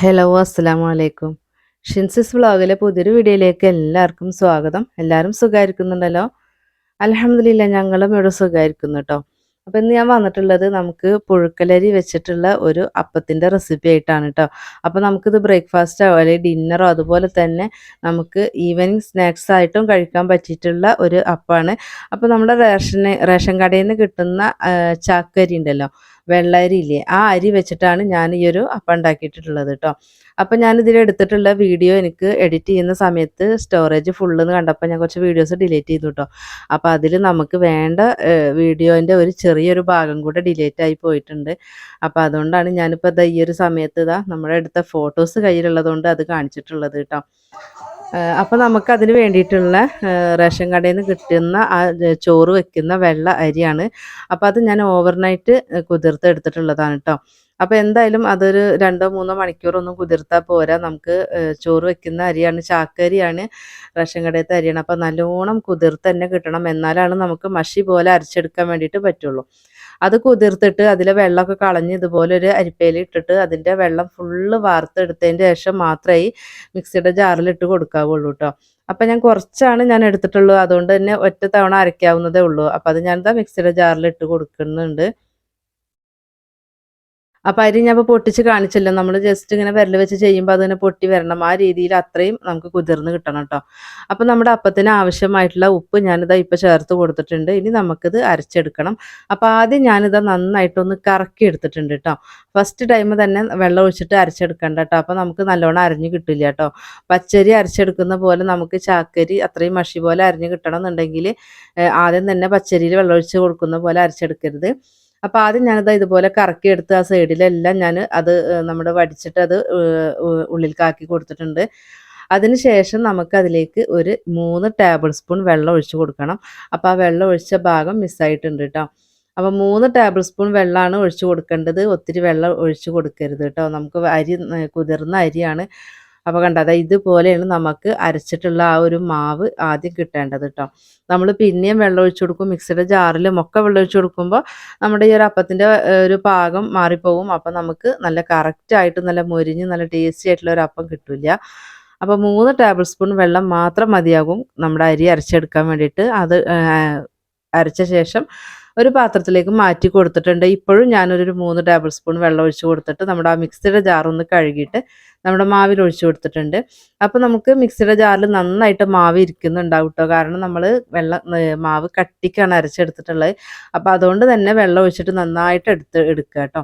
Hello അസ്സലാമു അലൈക്കും ഷിൻസിസ് വ്ളോഗിലെ പുതിയൊരു വീഡിയോയിലേക്ക് എല്ലാവർക്കും സ്വാഗതം. എല്ലാവരും സുഖമായിരിക്കുന്നുണ്ടല്ലോ? അലഹമില്ല ഞങ്ങളും ഇവിടെ സുഖമായിരിക്കുന്നു കേട്ടോ. അപ്പോൾ ഇന്ന് ഞാൻ വന്നിട്ടുള്ളത് നമുക്ക് പുഴുക്കലരി വെച്ചിട്ടുള്ള ഒരു അപ്പത്തിന്റെ റെസിപ്പി ആയിട്ടാണ് കേട്ടോ. അപ്പോൾ നമുക്കിത് ബ്രേക്ക്ഫാസ്റ്റോ അല്ലെങ്കിൽ ഡിന്നറോ അതുപോലെ തന്നെ നമുക്ക് ഈവനിങ് സ്നാക്സ് ആയിട്ടും കഴിക്കാൻ പറ്റിയിട്ടുള്ള ഒരു അപ്പമാണ് അപ്പോൾ നമ്മുടെ റേഷന് റേഷൻ കടയിൽ നിന്ന് കിട്ടുന്ന ചാക്കരി ഉണ്ടല്ലോ. വെള്ളരി ഇല്ലേ ആ അരി വെച്ചിട്ടാണ് ഞാൻ ഈ ഒരു അപ്പം ഉണ്ടാക്കിയിട്ടുള്ളത് കേട്ടോ അപ്പം ഞാൻ ഇതിൽ എടുത്തിട്ടുള്ള വീഡിയോ എനിക്ക് എഡിറ്റ് ചെയ്യുന്ന സമയത്ത് സ്റ്റോറേജ് ഫുള്ളെന്ന് കണ്ടപ്പോൾ ഞാൻ കുറച്ച് വീഡിയോസ് ഡിലീറ്റ് ചെയ്തു കേട്ടോ അപ്പോൾ അതിൽ നമുക്ക് വേണ്ട വീഡിയോന്റെ ഒരു ചെറിയൊരു ഭാഗം കൂടെ ഡിലീറ്റ് ആയി പോയിട്ടുണ്ട്. അപ്പോൾ അതുകൊണ്ടാണ് ഞാനിപ്പോൾ ഈ ഒരു സമയത്ത് ഇതാ നമ്മുടെ എടുത്ത ഫോട്ടോസ് കയ്യിലുള്ളതുകൊണ്ട് അത് കാണിച്ചിട്ടുള്ളത് കേട്ടോ അപ്പോൾ നമുക്ക് അതിന് വേണ്ടിയിട്ടുള്ള റേഷൻ കടയിൽ നിന്ന് കിട്ടുന്ന ആ ചോറ് വെക്കുന്ന വെള്ള അരിയാണ്. അപ്പോൾ അത് ഞാൻ ഓവർനൈറ്റ് കുതിർത്ത് എടുത്തിട്ടുള്ളതാണ് കേട്ടോ അപ്പോൾ എന്തായാലും അതൊരു രണ്ടോ മൂന്നോ മണിക്കൂറൊന്നും കുതിർത്താൽ പോരാ. നമുക്ക് ചോറ് വെക്കുന്ന അരിയാണ് ചാക്കരിയാണ് റേഷൻ കടയത്തെ അരിയാണ്. അപ്പോൾ നല്ലോണം കുതിർത്ത് തന്നെ കിട്ടണം. എന്നാലാണ് നമുക്ക് മഷി പോലെ അരച്ചെടുക്കാൻ വേണ്ടിയിട്ട് പറ്റുള്ളൂ. അത് കുതിർത്തിട്ട് അതിലെ വെള്ളമൊക്കെ കളഞ്ഞ് ഇതുപോലെ ഒരു അരിപ്പയിൽ ഇട്ടിട്ട് അതിന്റെ വെള്ളം ഫുള്ള് വാർത്തെടുത്തതിന്റെ ശേഷം മാത്രമേ മിക്സിയുടെ ജാറിൽ ഇട്ട് കൊടുക്കാവുള്ളൂ കേട്ടോ അപ്പം ഞാൻ കുറച്ചാണ് ഞാൻ എടുത്തിട്ടുള്ളൂ അതുകൊണ്ട് തന്നെ ഒറ്റ തവണ അരയ്ക്കാവുന്നതേ ഉള്ളൂ. അപ്പം അത് ഞാൻ ഞാനിതാ മിക്സിയുടെ ജാറിൽ ഇട്ട് കൊടുക്കുന്നുണ്ട്. അപ്പം അരി ഞാൻ പൊട്ടിച്ച് കാണിച്ചല്ലോ. നമ്മൾ ജസ്റ്റ് ഇങ്ങനെ വിരൽ വെച്ച് ചെയ്യുമ്പോൾ അതിങ്ങനെ പൊട്ടി വരണം. ആ രീതിയിൽ അത്രയും നമുക്ക് കുതിർന്ന് കിട്ടണം കേട്ടോ അപ്പോൾ നമ്മുടെ അപ്പത്തിന് ആവശ്യമായിട്ടുള്ള ഉപ്പ് ഞാനിതാ ഇപ്പോൾ ചേർത്ത് കൊടുത്തിട്ടുണ്ട്. ഇനി നമുക്കിത് അരച്ചെടുക്കണം. അപ്പോൾ ആദ്യം ഞാനിത് നന്നായിട്ടൊന്ന് കറക്കി എടുത്തിട്ടുണ്ട് കേട്ടോ ഫസ്റ്റ് ടൈം തന്നെ വെള്ളം ഒഴിച്ചിട്ട് അരച്ചെടുക്കണ്ട കേട്ടോ അപ്പോൾ നമുക്ക് നല്ലോണം അരഞ്ഞു കിട്ടില്ല കേട്ടോ പച്ചരി അരച്ചെടുക്കുന്ന പോലെ നമുക്ക് ചാക്കരി അത്രയും മഷി പോലെ അരഞ്ഞു കിട്ടണം എന്നുണ്ടെങ്കിൽ ആദ്യം തന്നെ പച്ചരിയിൽ വെള്ളം ഒഴിച്ച് കൊടുക്കുന്ന പോലെ അരച്ചെടുക്കരുത്. അപ്പോൾ ആദ്യം ഞാനത് ഇതുപോലെ കറക്കി എടുത്ത് ആ സൈഡിലെല്ലാം ഞാൻ അത് നമ്മൾ വടിച്ചിട്ട് അത് ഉള്ളിലേക്കാക്കി കൊടുത്തിട്ടുണ്ട് അതിന് ശേഷം നമുക്ക് അതിലേക്ക് ഒരു മൂന്ന് ടേബിൾ സ്പൂൺ വെള്ളം ഒഴിച്ച് കൊടുക്കണം. അപ്പോൾ ആ വെള്ളം ഒഴിച്ച ഭാഗം മിസ്സായിട്ടുണ്ട് കേട്ടോ അപ്പോൾ മൂന്ന് ടേബിൾ സ്പൂൺ വെള്ളമാണ് ഒഴിച്ച് കൊടുക്കേണ്ടത്. ഒത്തിരി വെള്ളം ഒഴിച്ച് കൊടുക്കരുത് കേട്ടോ നമുക്ക് അരി കുതിർന്ന അരിയാണ്. അപ്പോൾ കണ്ടോ അതാ ഇതുപോലെയാണ് നമുക്ക് അരച്ചിട്ടുള്ള ആ ഒരു മാവ് ആദ്യം കിട്ടേണ്ടത് കേട്ടോ നമ്മൾ പിന്നെയും വെള്ളം ഒഴിച്ചു കൊടുക്കും മിക്സിയുടെ ജാറിലും ഒക്കെ വെള്ളം ഒഴിച്ചു കൊടുക്കുമ്പോൾ നമ്മുടെ ഈ ഒരു അപ്പത്തിന്റെ ഒരു പാകം മാറിപ്പോവും. അപ്പം നമുക്ക് നല്ല കറക്റ്റായിട്ട് നല്ല മൊരിഞ്ഞ് നല്ല ടേസ്റ്റി ആയിട്ടുള്ള ഒരു അപ്പം കിട്ടില്ല. അപ്പോൾ മൂന്ന് ടേബിൾ സ്പൂൺ വെള്ളം മാത്രം മതിയാകും നമ്മുടെ അരി അരച്ചെടുക്കാൻ വേണ്ടിയിട്ട്. അത് അരച്ച ശേഷം ഒരു പാത്രത്തിലേക്ക് മാറ്റി കൊടുത്തിട്ടുണ്ട്. ഇപ്പോഴും ഞാനൊരു മൂന്ന് ടേബിൾ സ്പൂൺ വെള്ളം ഒഴിച്ച് കൊടുത്തിട്ട് നമ്മുടെ ആ മിക്സിയുടെ ജാറൊന്ന് കഴുകിയിട്ട് നമ്മുടെ മാവിൽ ഒഴിച്ചു കൊടുത്തിട്ടുണ്ട്. അപ്പോൾ നമുക്ക് മിക്സിയുടെ ജാറിൽ നന്നായിട്ട് മാവ് ഇരിക്കുന്നുണ്ടാവും കേട്ടോ കാരണം നമ്മൾ വെള്ളം മാവ് കട്ടിക്കാണ് അരച്ചെടുത്തിട്ടുള്ളത്. അപ്പോൾ അതുകൊണ്ട് തന്നെ വെള്ളം ഒഴിച്ചിട്ട് നന്നായിട്ട് എടുത്ത് എടുക്കുക കേട്ടോ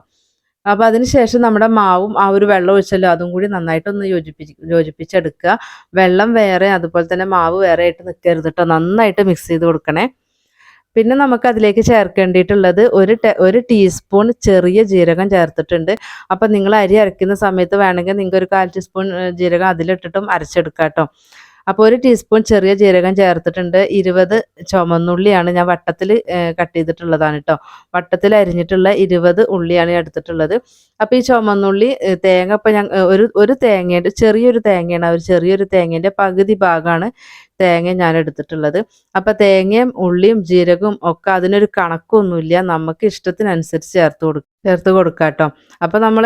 അപ്പോൾ അതിന് ശേഷം നമ്മുടെ മാവും ആ ഒരു വെള്ളം ഒഴിച്ചല്ലോ അതും കൂടി നന്നായിട്ടൊന്ന് യോജിപ്പിച്ച് യോജിപ്പിച്ചെടുക്കുക. വെള്ളം വേറെ അതുപോലെ തന്നെ മാവ് വേറെ ആയിട്ട് നിൽക്കരുത് കേട്ടോ നന്നായിട്ട് മിക്സ് ചെയ്ത് കൊടുക്കണേ. പിന്നെ നമുക്ക് അതിലേക്ക് ചേർക്കേണ്ടിയിട്ടുള്ളത് ഒരു ഒരു ടീസ്പൂൺ ചെറിയ ജീരകം ചേർത്തിട്ടുണ്ട്. അപ്പം നിങ്ങൾ അരി അരയ്ക്കുന്ന സമയത്ത് വേണമെങ്കിൽ നിങ്ങൾക്ക് ഒരു കാൽ ടീസ്പൂൺ ജീരകം അതിലിട്ടിട്ടും അരച്ചെടുക്കാം കേട്ടോ അപ്പോൾ ഒരു ടീസ്പൂൺ ചെറിയ ജീരകം ചേർത്തിട്ടുണ്ട്. ഇരുപത് ചുമന്നുള്ളിയാണ് ഞാൻ വട്ടത്തിൽ കട്ട് ചെയ്തിട്ടുള്ളതാണ് കേട്ടോ വട്ടത്തിൽ അരിഞ്ഞിട്ടുള്ള ഇരുപത് ഉള്ളിയാണ് ഞാൻ എടുത്തിട്ടുള്ളത്. അപ്പോൾ ഈ ചുമന്നുള്ളി തേങ്ങ ഇപ്പം ഞാൻ ഒരു ഒരു തേങ്ങേന്റെ ചെറിയൊരു തേങ്ങയാണ്. ഒരു ചെറിയൊരു തേങ്ങേന്റെ പകുതി ഭാഗമാണ് തേങ്ങ ഞാൻ എടുത്തിട്ടുള്ളത് അപ്പം തേങ്ങയും ഉള്ളിയും ജീരകവും ഒക്കെ അതിനൊരു കണക്കൊന്നുമില്ല. നമുക്ക് ഇഷ്ടത്തിനനുസരിച്ച് ചേർത്ത് കൊടുക്കും ചേർത്ത് കൊടുക്കാം കേട്ടോ അപ്പൊ നമ്മൾ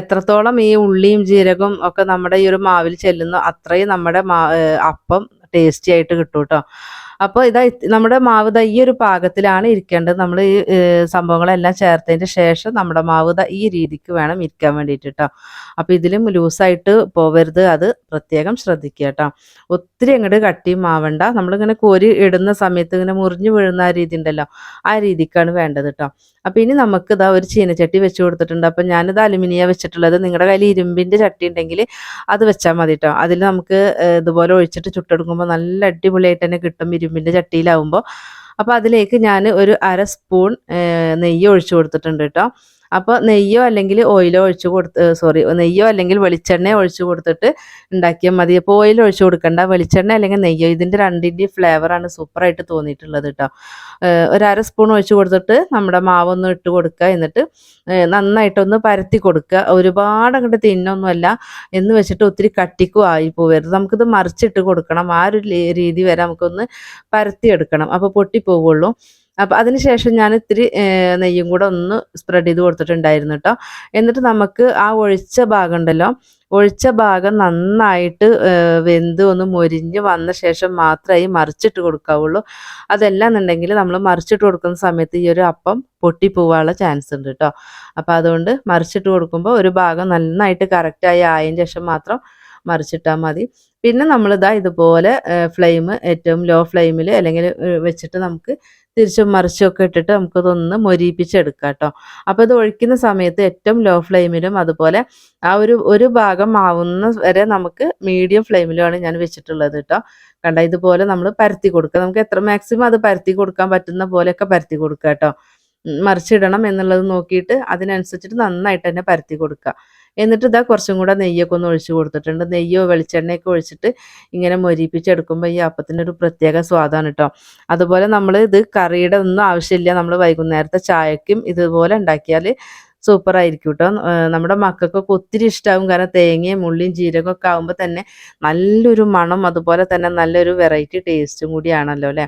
എത്രത്തോളം ഈ ഉള്ളിയും ജീരകവും ഒക്കെ നമ്മുടെ ഈ ഒരു മാവിൽ ചെല്ലുന്നു അത്രയും നമ്മുടെ അപ്പം ടേസ്റ്റി ആയിട്ട് കിട്ടും കേട്ടോ അപ്പോൾ ഇതാ നമ്മുടെ മാവ് ദാ ഈ ഒരു പാകത്തിലാണ് ഇരിക്കേണ്ടത്. നമ്മൾ ഈ സംഭവങ്ങളെല്ലാം ചേർത്തതിന് ശേഷം നമ്മുടെ മാവ് ദാ ഈ രീതിക്ക് വേണം ഇരിക്കാൻ വേണ്ടിയിട്ട് കേട്ടോ അപ്പോൾ ഇതിലും ലൂസായിട്ട് പോവരുത്. അത് പ്രത്യേകം ശ്രദ്ധിക്കുക കേട്ടോ ഒത്തിരി അങ്ങോട്ട് കട്ടിയും ആവണ്ട നമ്മളിങ്ങനെ കോരി ഇടുന്ന സമയത്ത് ഇങ്ങനെ മുറിഞ്ഞു വീഴുന്ന ആ രീതി ഉണ്ടല്ലോ ആ രീതിക്കാണ് വേണ്ടത് കേട്ടോ അപ്പോൾ ഇനി നമുക്ക് ഇതാ ഒരു ചീനച്ചട്ടി വെച്ച് കൊടുത്തിട്ടുണ്ട്. അപ്പം ഞാനിത് അലുമിനിയ വെച്ചിട്ടുള്ളത്. നിങ്ങളുടെ കയ്യിൽ ഇരുമ്പിന്റെ ചട്ടി ഉണ്ടെങ്കിൽ അത് വെച്ചാൽ മതി കേട്ടോ അതിൽ നമുക്ക് ഇതുപോലെ ഒഴിച്ചിട്ട് ചുട്ടെടുക്കുമ്പോൾ നല്ല അടിപൊളിയായിട്ട് തന്നെ കിട്ടും ഇരുമ്പിന്റെ ചട്ടിയിലാവുമ്പോൾ അപ്പോൾ അതിലേക്ക് ഞാൻ ഒരു അര സ്പൂൺ നെയ്യ് ഒഴിച്ചു കൊടുത്തിട്ടുണ്ട് കേട്ടോ അപ്പോൾ നെയ്യോ അല്ലെങ്കിൽ ഓയിലോ ഒഴിച്ച് കൊടുത്ത് സോറി നെയ്യോ അല്ലെങ്കിൽ വെളിച്ചെണ്ണയോ ഒഴിച്ച് കൊടുത്തിട്ട് ഉണ്ടാക്കിയാൽ മതി. അപ്പോൾ ഓയിൽ ഒഴിച്ച് കൊടുക്കണ്ട. വെളിച്ചെണ്ണ അല്ലെങ്കിൽ നെയ്യോ ഇതിന്റെ രണ്ടിന്റെയും ഫ്ലേവറാണ് സൂപ്പറായിട്ട് തോന്നിയിട്ടുള്ളത് കേട്ടോ ഒരു അര സ്പൂൺ ഒഴിച്ച് കൊടുത്തിട്ട് നമ്മുടെ മാവൊന്ന് ഇട്ട് കൊടുക്കുക എന്നിട്ട് നന്നായിട്ടൊന്ന് പരത്തി കൊടുക്കുക ഒരുപാട് അങ്ങോട്ട് തിന്നൊന്നുമല്ല. എന്ന് വെച്ചിട്ട് ഒത്തിരി കട്ടിക്കും ആയി പോവരുത്. നമുക്കിത് മറിച്ചിട്ട് കൊടുക്കണം. ആ ഒരു രീതി വരെ നമുക്കൊന്ന് പരത്തി എടുക്കണം അപ്പോൾ പൊട്ടിപ്പോവുള്ളൂ. അപ്പോൾ അതിനുശേഷം ഞാൻ ഇത്തിരി നെയ്യും കൂടെ ഒന്ന് സ്പ്രെഡ് ചെയ്ത് കൊടുത്തിട്ടുണ്ടായിരുന്നു കേട്ടോ എന്നിട്ട് നമുക്ക് ആ ഒഴിച്ച ഭാഗം ഉണ്ടല്ലോ ഒഴിച്ച ഭാഗം നന്നായിട്ട് വെന്ത് ഒന്ന് മൊരിഞ്ഞ് വന്ന ശേഷം മാത്രമേ മറിച്ചിട്ട് കൊടുക്കാവുള്ളൂ. അതല്ല എന്നുണ്ടെങ്കിൽ നമ്മൾ മറിച്ചിട്ട് കൊടുക്കുന്ന സമയത്ത് ഈ ഒരു അപ്പം പൊട്ടിപ്പോവാനുള്ള ചാൻസ് ഉണ്ട് കേട്ടോ അപ്പോൾ അതുകൊണ്ട് മറിച്ചിട്ട് കൊടുക്കുമ്പോൾ ഒരു ഭാഗം നന്നായിട്ട് കറക്റ്റായി ആയതിന് ശേഷം മാത്രം മറിച്ചിട്ടാൽ മതി. പിന്നെ നമ്മളിതാ ഇതുപോലെ ഫ്ലെയിം ഏറ്റവും ലോ ഫ്ലെയിമിൽ അല്ലെങ്കിൽ വെച്ചിട്ട് നമുക്ക് തിരിച്ചും മറിച്ചൊക്കെ ഇട്ടിട്ട് നമുക്കതൊന്ന് മൊരിയിപ്പിച്ചെടുക്കാം കേട്ടോ അപ്പോൾ ഇത് ഒഴിക്കുന്ന സമയത്ത് ഏറ്റവും ലോ ഫ്ലെയിമിലും അതുപോലെ ആ ഒരു ഒരു ഭാഗം ആവുന്ന വരെ നമുക്ക് മീഡിയം ഫ്ലെയിമിലുമാണ് ഞാൻ വെച്ചിട്ടുള്ളത് കേട്ടോ കണ്ട ഇതുപോലെ നമ്മൾ പരത്തി കൊടുക്കുക. നമുക്ക് എത്ര മാക്സിമം അത് പരത്തി കൊടുക്കാൻ പറ്റുന്ന പോലെയൊക്കെ പരത്തി കൊടുക്കുക കേട്ടോ മറിച്ചിടണം എന്നുള്ളത് നോക്കിയിട്ട് അതിനനുസരിച്ചിട്ട് നന്നായിട്ട് തന്നെ പരത്തി കൊടുക്കുക. എന്നിട്ട് ഇതാ കുറച്ചും കൂടെ നെയ്യൊക്കെ ഒന്ന് ഒഴിച്ച് കൊടുത്തിട്ടുണ്ട്. നെയ്യോ വെളിച്ചെണ്ണയൊക്കെ ഒഴിച്ചിട്ട് ഇങ്ങനെ മൊരിപ്പിച്ചെടുക്കുമ്പോൾ ഈ അപ്പത്തിന്റെ ഒരു പ്രത്യേക സ്വാദാണ് കേട്ടോ അതുപോലെ നമ്മൾ ഇത് കറിയുടെ ഒന്നും ആവശ്യമില്ല. നമ്മൾ വൈകുന്നേരത്തെ ചായക്കും ഇതുപോലെ ഉണ്ടാക്കിയാൽ സൂപ്പർ ആയിരിക്കും കേട്ടോ നമ്മുടെ മക്കൾക്കൊക്കെ ഒത്തിരി ഇഷ്ടമാകും കാരണം തേങ്ങയും ഉള്ളിയും ജീരകം ഒക്കെ ആകുമ്പോൾ തന്നെ നല്ലൊരു മണം അതുപോലെ തന്നെ നല്ലൊരു വെറൈറ്റി ടേസ്റ്റും കൂടിയാണല്ലോ അല്ലേ?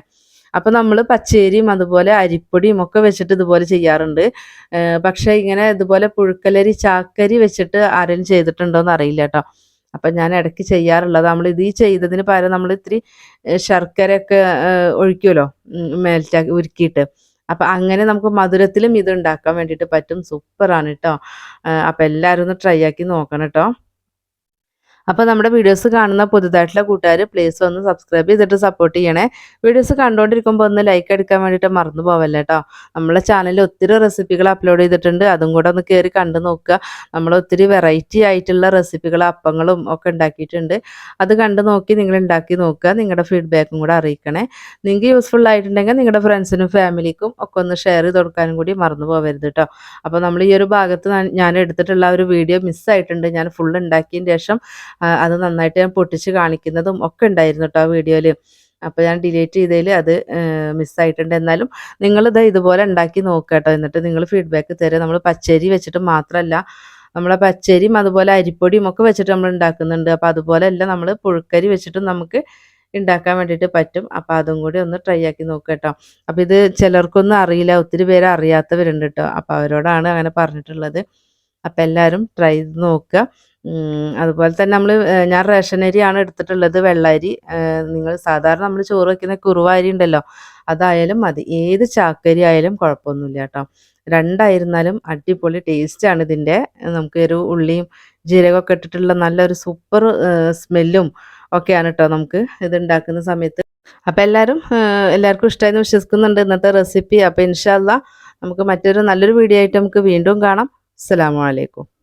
അപ്പോൾ നമ്മൾ പച്ചരിയും അതുപോലെ അരിപ്പൊടിയും ഒക്കെ വെച്ചിട്ട് ഇതുപോലെ ചെയ്യാറുണ്ട്. പക്ഷെ ഇങ്ങനെ ഇതുപോലെ പുഴുക്കലരി ചാക്കരി വെച്ചിട്ട് ആരെങ്കിലും ചെയ്തിട്ടുണ്ടോ എന്ന് അറിയില്ല കേട്ടോ. അപ്പം ഞാൻ ഇടയ്ക്ക് ചെയ്യാറുള്ളത്. നമ്മൾ ഇത് ചെയ്തതിന് പകരം നമ്മൾ ഇത്തിരി ശർക്കര ശർക്കരയൊക്കെ ഒഴിക്കുമല്ലോ? മേൽറ്റാക്കി ഉരുക്കിയിട്ട്. അപ്പം അങ്ങനെ നമുക്ക് മധുരത്തിലും ഇത് ഉണ്ടാക്കാൻ വേണ്ടിയിട്ട് പറ്റും. സൂപ്പറാണ് കേട്ടോ. അപ്പം എല്ലാവരും ഒന്ന് ട്രൈ ആക്കി നോക്കണം കേട്ടോ. അപ്പോൾ നമ്മുടെ വീഡിയോസ് കാണുന്ന പുതുതായിട്ടുള്ള കൂട്ടുകാർ പ്ലീസ് ഒന്ന് സബ്സ്ക്രൈബ് ചെയ്തിട്ട് സപ്പോർട്ട് ചെയ്യണേ. വീഡിയോസ് കണ്ടുകൊണ്ടിരിക്കുമ്പോൾ ഒന്ന് ലൈക്ക് അടിക്കാൻ വേണ്ടിയിട്ട് മറന്നു പോവല്ലേ കേട്ടോ നമ്മളെ ചാനലിൽ ഒത്തിരി റെസിപ്പികൾ അപ്ലോഡ് ചെയ്തിട്ടുണ്ട്. അതും കൂടെ ഒന്ന് കയറി കണ്ടു നോക്കുക. നമ്മൾ ഒത്തിരി വെറൈറ്റി ആയിട്ടുള്ള റെസിപ്പികൾ അപ്പങ്ങളും ഒക്കെ ഉണ്ടാക്കിയിട്ടുണ്ട്. അത് കണ്ടു നോക്കി നിങ്ങൾ ഉണ്ടാക്കി നോക്കുക. നിങ്ങളുടെ ഫീഡ്ബാക്കും കൂടെ അറിയിക്കണേ. നിങ്ങൾക്ക് യൂസ്ഫുൾ ആയിട്ടുണ്ടെങ്കിൽ നിങ്ങളുടെ ഫ്രണ്ട്സിനും ഫാമിലിക്കും ഒക്കെ ഒന്ന് ഷെയർ ചെയ്ത് കൊടുക്കാനും കൂടി മറന്നു പോകരുത് കേട്ടോ അപ്പോൾ നമ്മൾ ഈ ഒരു ഭാഗത്ത് ഞാൻ- എടുത്തിട്ടുള്ള ഒരു വീഡിയോ മിസ്സായിട്ടുണ്ട് ഞാൻ ഫുൾ ഉണ്ടാക്കിയതിന് ശേഷം അത് നന്നായിട്ട് ഞാൻ പൊട്ടിച്ച് കാണിക്കുന്നതും ഒക്കെ ഉണ്ടായിരുന്നു കേട്ടോ ആ വീഡിയോയിൽ അപ്പോൾ ഞാൻ ഡിലീറ്റ് ചെയ്തതിൽ അത് മിസ്സായിട്ടുണ്ട് എന്നാലും നിങ്ങളിത് ഇതുപോലെ ഉണ്ടാക്കി നോക്കുക കേട്ടോ എന്നിട്ട് നിങ്ങൾ ഫീഡ്ബാക്ക് തരിക നമ്മൾ പച്ചരി വെച്ചിട്ട് മാത്രമല്ല നമ്മളെ പച്ചരിയും അതുപോലെ അരിപ്പൊടിയും ഒക്കെ വെച്ചിട്ട് നമ്മൾ ഉണ്ടാക്കുന്നുണ്ട്. അപ്പോൾ അതുപോലെ അല്ല നമ്മൾ പുഴുക്കരി വെച്ചിട്ടും നമുക്ക് ഉണ്ടാക്കാൻ വേണ്ടിയിട്ട് പറ്റും. അപ്പോൾ അതും കൂടി ഒന്ന് ട്രൈ ആക്കി നോക്കുക കേട്ടോ അപ്പോൾ ഇത് ചിലർക്കൊന്നും അറിയില്ല. ഒത്തിരി പേര് അറിയാത്തവരുണ്ട് കേട്ടോ അപ്പോൾ അവരോടാണ് അങ്ങനെ പറഞ്ഞിട്ടുള്ളത്. അപ്പോൾ എല്ലാവരും ട്രൈ ചെയ്ത് നോക്കുക. അതുപോലെ തന്നെ നമ്മൾ ഞാൻ റേഷൻ അരിയാണ് എടുത്തിട്ടുള്ളത് വെള്ളരി. നിങ്ങൾ സാധാരണ നമ്മൾ ചോറ് വയ്ക്കുന്ന കുറുവ അരി ഉണ്ടല്ലോ അതായാലും മതി. ഏത് ചാക്കരി ആയാലും കുഴപ്പമൊന്നുമില്ല കേട്ടോ. രണ്ടായിരുന്നാലും അടിപൊളി ടേസ്റ്റാണ് ഇതിന്റെ നമുക്ക് ഒരു ഉള്ളിയും ജീരകമൊക്കെ ഇട്ടിട്ടുള്ള നല്ലൊരു സൂപ്പർ സ്മെല്ലും ഒക്കെയാണ് കേട്ടോ നമുക്ക് ഇത് ഉണ്ടാക്കുന്ന സമയത്ത്. അപ്പോൾ എല്ലാവരും എല്ലാവർക്കും ഇഷ്ടമായെന്ന് വിശ്വസിക്കുന്നുണ്ട് ഇന്നത്തെ റെസിപ്പി അപ്പോൾ ഇൻഷാല്ല നമുക്ക് മറ്റൊരു നല്ലൊരു വീഡിയോ ആയിട്ട് നമുക്ക് വീണ്ടും കാണാം. അസ്സലാമു അലൈക്കും.